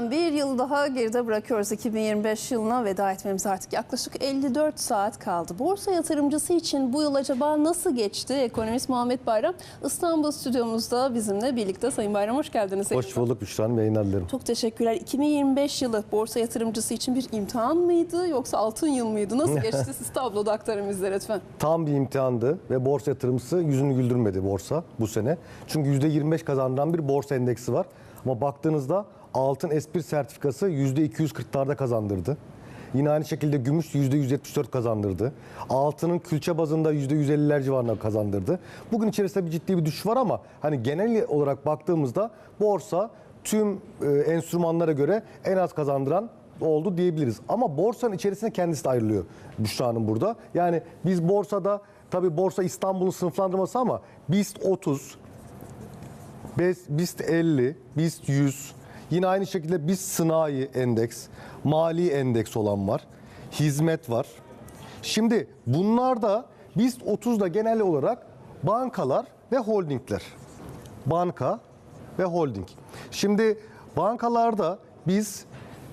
Bir yıl daha geride bırakıyoruz 2025 yılına veda etmemiz artık yaklaşık 54 saat kaldı. Borsa yatırımcısı için bu yıl acaba nasıl geçti? Ekonomist Muhammed Bayram İstanbul stüdyomuzda bizimle birlikte. Sayın Bayram hoş geldiniz. Hoş bulduk Büşra Hanım, yayınlar dilerim. Çok teşekkürler. 2025 yılı borsa yatırımcısı için bir imtihan mıydı yoksa altın yıl mıydı? Nasıl geçti? Siz tabloda aktarın bizlere lütfen. Tam bir imtihandı ve borsa yatırımcısı yüzünü güldürmedi borsa bu sene. Çünkü %25 kazandıran bir borsa endeksi var. Ama baktığınızda altın S1 sertifikası %240'larda kazandırdı. Yine aynı şekilde gümüş %174 kazandırdı. Altının külçe bazında %150'ler civarında kazandırdı. Bugün içerisinde bir ciddi bir düşüş var ama hani genel olarak baktığımızda borsa tüm e, enstrümanlara göre en az kazandıran oldu diyebiliriz. Ama borsanın içerisinde kendisi de ayrılıyor Büşra Hanım burada. Yani biz borsada tabii borsa İstanbul'un sınıflandırması ama BIST 30, BIST BIST 50, BIST 100, yine aynı şekilde BIST Sınai Endeks, Mali Endeks olan var, hizmet var. Şimdi bunlarda BIST 30'da genel olarak bankalar ve holdingler. Banka ve holding. Şimdi bankalarda biz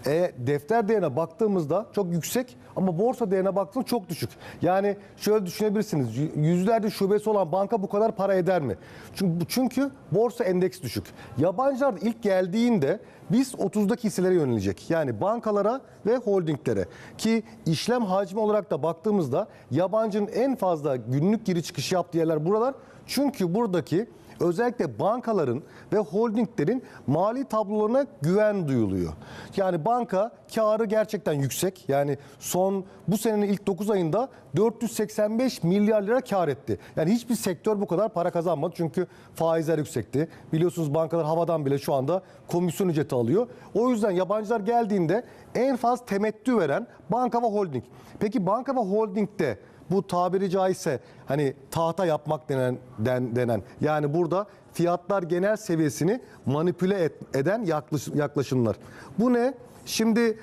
e, defter değerine baktığımızda çok yüksek ama borsa değerine baktığımızda çok düşük. Yani şöyle düşünebilirsiniz. y- Yüzlerce şubesi olan banka bu kadar para eder mi? Çünkü, çünkü borsa endeks düşük. Yabancılar ilk geldiğinde biz 30'daki hisselere yönelecek. Yani bankalara ve holdinglere. Ki işlem hacmi olarak da baktığımızda yabancının en fazla günlük giri çıkışı yaptığı yerler buralar. Çünkü buradaki özellikle bankaların ve holdinglerin mali tablolarına güven duyuluyor. Yani banka karı gerçekten yüksek. Yani son bu senenin ilk 9 ayında 485 milyar lira kar etti. Yani hiçbir sektör bu kadar para kazanmadı çünkü faizler yüksekti. Biliyorsunuz bankalar havadan bile şu anda komisyon ücreti alıyor. O yüzden yabancılar geldiğinde en fazla temettü veren banka ve holding. Peki banka ve holdingde bu tabiri caizse hani tahta yapmak denen den- denen yani burada fiyatlar genel seviyesini manipüle et- eden yaklaş- yaklaşımlar. Bu ne? Şimdi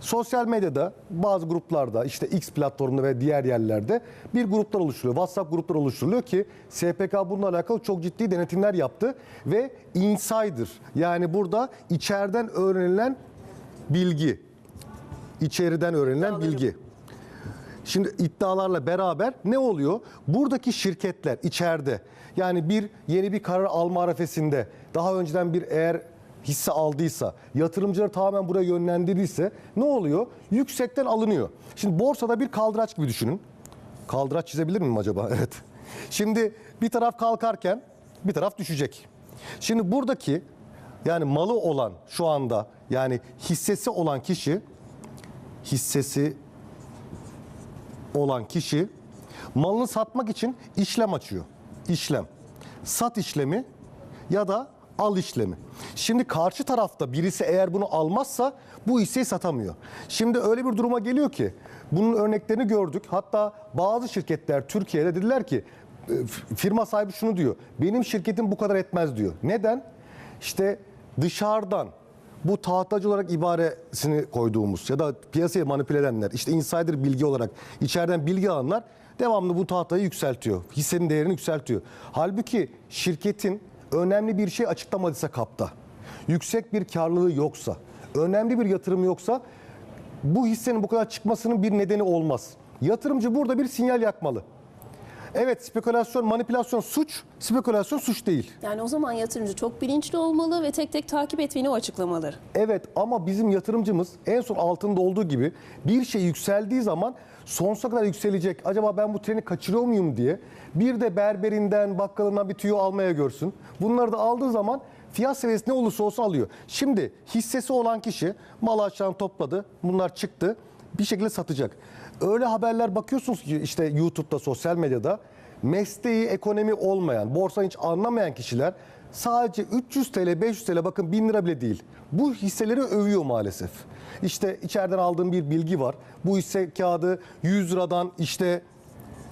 sosyal medyada bazı gruplarda işte X platformunda ve diğer yerlerde bir gruplar oluşturuluyor. WhatsApp grupları oluşturuluyor ki SPK bununla alakalı çok ciddi denetimler yaptı ve insider yani burada içeriden öğrenilen bilgi, içeriden öğrenilen bilgi. Şimdi iddialarla beraber ne oluyor? Buradaki şirketler içeride yani bir yeni bir karar alma arefesinde daha önceden bir eğer hisse aldıysa, yatırımcıları tamamen buraya yönlendirdiyse ne oluyor? Yüksekten alınıyor. Şimdi borsada bir kaldıraç gibi düşünün. Kaldıraç çizebilir miyim acaba? Evet. Şimdi bir taraf kalkarken bir taraf düşecek. Şimdi buradaki yani malı olan şu anda yani hissesi olan kişi hissesi olan kişi malını satmak için işlem açıyor. İşlem. Sat işlemi ya da al işlemi. Şimdi karşı tarafta birisi eğer bunu almazsa bu hisseyi satamıyor. Şimdi öyle bir duruma geliyor ki bunun örneklerini gördük. Hatta bazı şirketler Türkiye'de dediler ki firma sahibi şunu diyor. Benim şirketim bu kadar etmez diyor. Neden? İşte dışarıdan bu tahtacı olarak ibaresini koyduğumuz ya da piyasayı manipüle edenler, işte insider bilgi olarak içeriden bilgi alanlar devamlı bu tahtayı yükseltiyor. Hissenin değerini yükseltiyor. Halbuki şirketin önemli bir şey açıklamadıysa kapta, yüksek bir karlılığı yoksa, önemli bir yatırım yoksa bu hissenin bu kadar çıkmasının bir nedeni olmaz. Yatırımcı burada bir sinyal yakmalı. Evet spekülasyon, manipülasyon suç, spekülasyon suç değil. Yani o zaman yatırımcı çok bilinçli olmalı ve tek tek takip etmeli o açıklamaları. Evet ama bizim yatırımcımız en son altında olduğu gibi bir şey yükseldiği zaman sonsuza kadar yükselecek. Acaba ben bu treni kaçırıyor muyum diye bir de berberinden, bakkalından bir tüyo almaya görsün. Bunları da aldığı zaman fiyat seviyesi ne olursa olsun alıyor. Şimdi hissesi olan kişi mal aşağıdan topladı. Bunlar çıktı. Bir şekilde satacak. Öyle haberler bakıyorsunuz ki işte YouTube'da, sosyal medyada mesleği, ekonomi olmayan, borsa hiç anlamayan kişiler sadece 300 TL, 500 TL bakın 1000 lira bile değil. Bu hisseleri övüyor maalesef. İşte içeriden aldığım bir bilgi var. Bu hisse kağıdı 100 liradan işte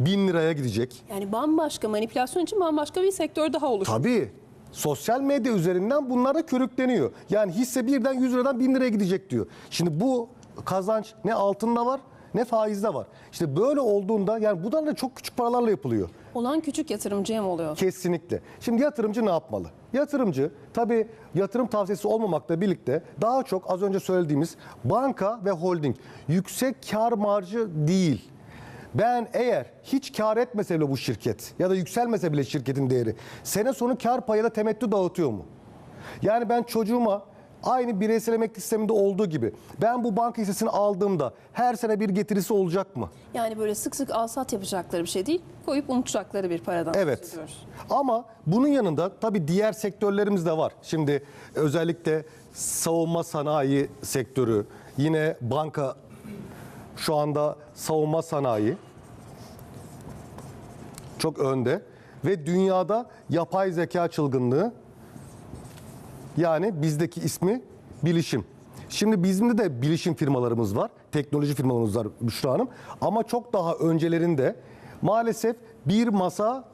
1000 liraya gidecek. Yani bambaşka manipülasyon için bambaşka bir sektör daha oluştu. Tabii. Sosyal medya üzerinden bunlar da körükleniyor. Yani hisse birden 100 liradan 1000 liraya gidecek diyor. Şimdi bu kazanç ne altında var ne faizde var. İşte böyle olduğunda yani bunlar da çok küçük paralarla yapılıyor. Olan küçük yatırımcıya mı oluyor? Kesinlikle. Şimdi yatırımcı ne yapmalı? Yatırımcı tabii yatırım tavsiyesi olmamakla birlikte daha çok az önce söylediğimiz banka ve holding yüksek kar marjı değil. Ben eğer hiç kar etmese bile bu şirket ya da yükselmese bile şirketin değeri sene sonu kar payı da temettü dağıtıyor mu? Yani ben çocuğuma aynı bireysel emekli sisteminde olduğu gibi ben bu banka hissesini aldığımda her sene bir getirisi olacak mı? Yani böyle sık sık alsat yapacakları bir şey değil, koyup unutacakları bir paradan Evet. bahsediyoruz. Ama bunun yanında tabii diğer sektörlerimiz de var. Şimdi özellikle savunma sanayi sektörü, yine banka şu anda savunma sanayi çok önde ve dünyada yapay zeka çılgınlığı yani bizdeki ismi bilişim. Şimdi bizim de bilişim firmalarımız var, teknoloji firmalarımız var Büşra Hanım. Ama çok daha öncelerinde maalesef bir masa,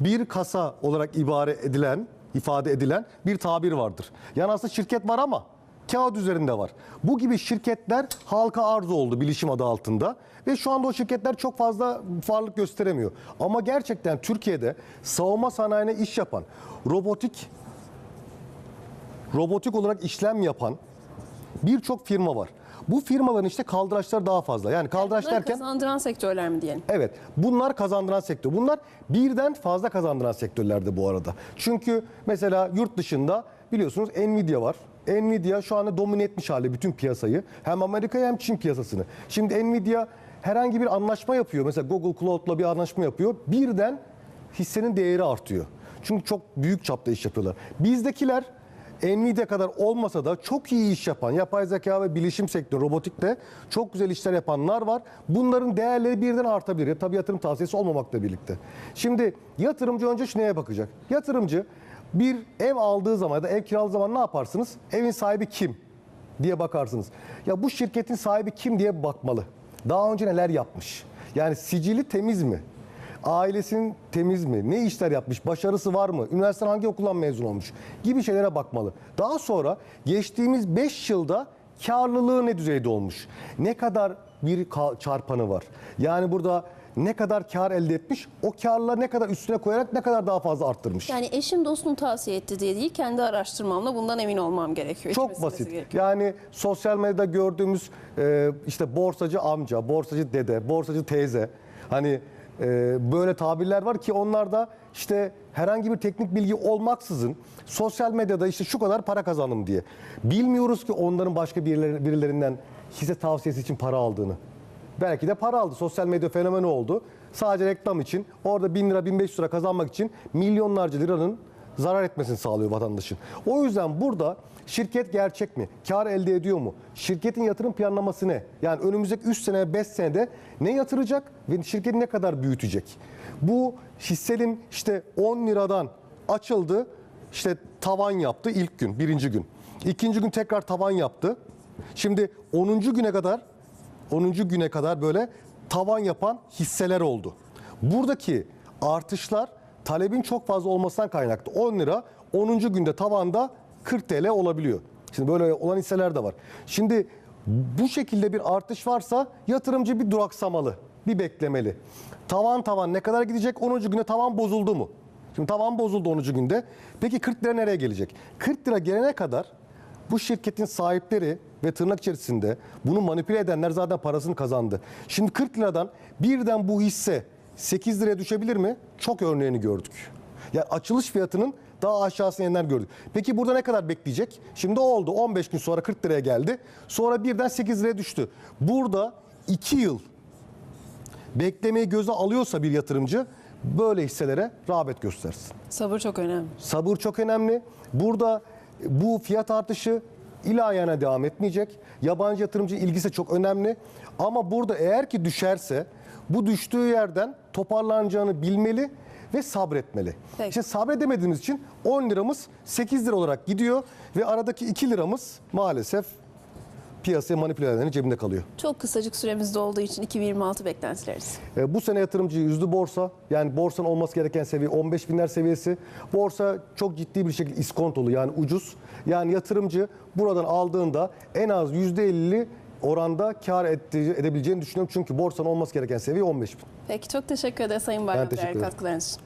bir kasa olarak ibare edilen, ifade edilen bir tabir vardır. Yani aslında şirket var ama kağıt üzerinde var. Bu gibi şirketler halka arz oldu bilişim adı altında ve şu anda o şirketler çok fazla varlık gösteremiyor. Ama gerçekten Türkiye'de savunma sanayine iş yapan, robotik robotik olarak işlem yapan birçok firma var. Bu firmaların işte kaldıraçları daha fazla. Yani kaldıraç Bunlar derken kazandıran sektörler mi diyelim? evet bunlar kazandıran sektör. Bunlar birden fazla kazandıran sektörlerde bu arada. Çünkü mesela yurt dışında biliyorsunuz Nvidia var. Nvidia şu anda domine etmiş hali bütün piyasayı. Hem Amerika'yı hem Çin piyasasını. Şimdi Nvidia herhangi bir anlaşma yapıyor. Mesela Google Cloud'la bir anlaşma yapıyor. Birden hissenin değeri artıyor. Çünkü çok büyük çapta iş yapıyorlar. Bizdekiler Nvidia kadar olmasa da çok iyi iş yapan, yapay zeka ve bilişim sektörü, robotikte çok güzel işler yapanlar var. Bunların değerleri birden artabilir. Ya, tabii yatırım tavsiyesi olmamakla birlikte. Şimdi yatırımcı önce şu bakacak? Yatırımcı bir ev aldığı zaman ya da ev kiraladığı zaman ne yaparsınız? Evin sahibi kim? diye bakarsınız. Ya bu şirketin sahibi kim diye bakmalı. Daha önce neler yapmış? Yani sicili temiz mi? Ailesinin temiz mi? Ne işler yapmış? Başarısı var mı? Üniversiteden hangi okuldan mezun olmuş? Gibi şeylere bakmalı. Daha sonra geçtiğimiz 5 yılda karlılığı ne düzeyde olmuş? Ne kadar bir çarpanı var? Yani burada ne kadar kar elde etmiş? O karla ne kadar üstüne koyarak ne kadar daha fazla arttırmış? Yani eşim dostum tavsiye etti diye değil, kendi araştırmamla bundan emin olmam gerekiyor. Çok basit. gerekiyor. Yani sosyal medyada gördüğümüz e, işte borsacı amca, borsacı dede, borsacı teyze hani böyle tabirler var ki onlar da işte herhangi bir teknik bilgi olmaksızın sosyal medyada işte şu kadar para kazandım diye. Bilmiyoruz ki onların başka birileri- birilerinden hisse tavsiyesi için para aldığını. Belki de para aldı. Sosyal medya fenomeni oldu. Sadece reklam için orada 1000 lira 1500 lira kazanmak için milyonlarca liranın zarar etmesini sağlıyor vatandaşın. O yüzden burada şirket gerçek mi? Kar elde ediyor mu? Şirketin yatırım planlaması ne? Yani önümüzdeki 3 sene 5 senede ne yatıracak ve şirketi ne kadar büyütecek? Bu hissenin işte 10 liradan açıldı işte tavan yaptı ilk gün birinci gün. İkinci gün tekrar tavan yaptı. Şimdi 10. güne kadar 10. güne kadar böyle tavan yapan hisseler oldu. Buradaki artışlar talebin çok fazla olmasından kaynaklı. 10 lira 10. günde tavanda 40 TL olabiliyor. Şimdi böyle olan hisseler de var. Şimdi bu şekilde bir artış varsa yatırımcı bir duraksamalı, bir beklemeli. Tavan tavan ne kadar gidecek? 10. günde tavan bozuldu mu? Şimdi tavan bozuldu 10. günde. Peki 40 lira nereye gelecek? 40 lira gelene kadar bu şirketin sahipleri ve tırnak içerisinde bunu manipüle edenler zaten parasını kazandı. Şimdi 40 liradan birden bu hisse 8 liraya düşebilir mi? Çok örneğini gördük. Yani açılış fiyatının daha aşağısına inenler gördük. Peki burada ne kadar bekleyecek? Şimdi oldu 15 gün sonra 40 liraya geldi. Sonra birden 8 liraya düştü. Burada 2 yıl beklemeyi göze alıyorsa bir yatırımcı böyle hisselere rağbet göstersin. Sabır çok önemli. Sabır çok önemli. Burada bu fiyat artışı ilahiyana devam etmeyecek. Yabancı yatırımcı ilgisi çok önemli. Ama burada eğer ki düşerse bu düştüğü yerden toparlanacağını bilmeli ve sabretmeli. Peki. İşte sabredemediğimiz için 10 liramız 8 lira olarak gidiyor ve aradaki 2 liramız maalesef piyasaya manipüle edenlerin cebinde kalıyor. Çok kısacık süremizde olduğu için 2026 beklentileriniz. E, Bu sene yatırımcı yüzlü borsa. Yani borsanın olması gereken seviye 15 binler seviyesi. Borsa çok ciddi bir şekilde iskontolu yani ucuz. Yani yatırımcı buradan aldığında en az %50'li oranda kar ettiği, edebileceğini düşünüyorum. Çünkü borsanın olması gereken seviye 15 bin. Peki çok teşekkür ederiz Sayın Bayram değerli ederim. katkılarınız için.